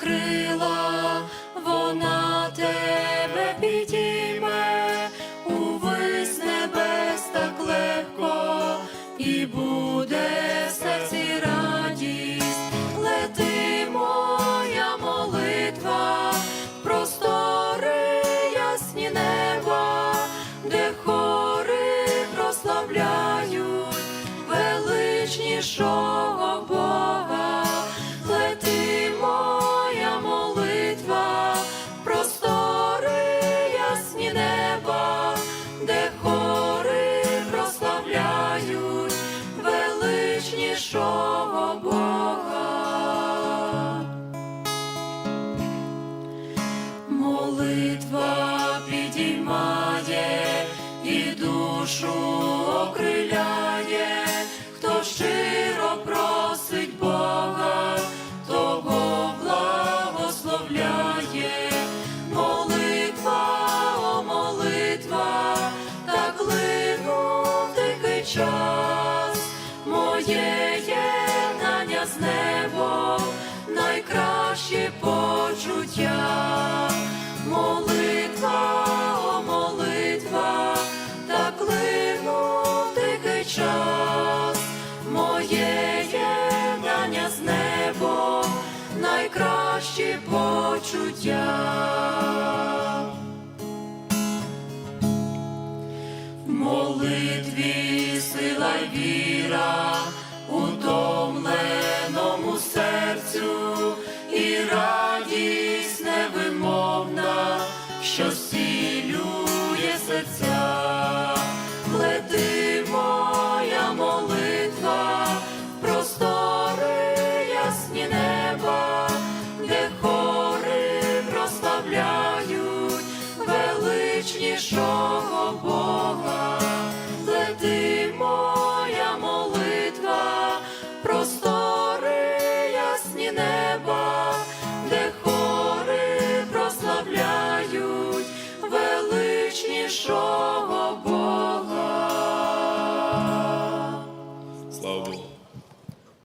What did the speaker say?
крила, вона тебе підійме, увесь небес так легко, і буде в радість, лети моя молитва, простори ясні неба, де хори прославляють величнішого підіймає і душу окриляє, хто щиро просить Бога, того благословляє. Молитва, о молитва, так линув тихий час, моє єднання з небом, найкращі почуття. Молитва, час, моє єднання з небом, найкращі почуття. В молитві сила й віра, утомленому серцю і радість невимовна, що серця. найвищого Бога, лети моя молитва, простори ясні неба, де хори прославляють величнішого.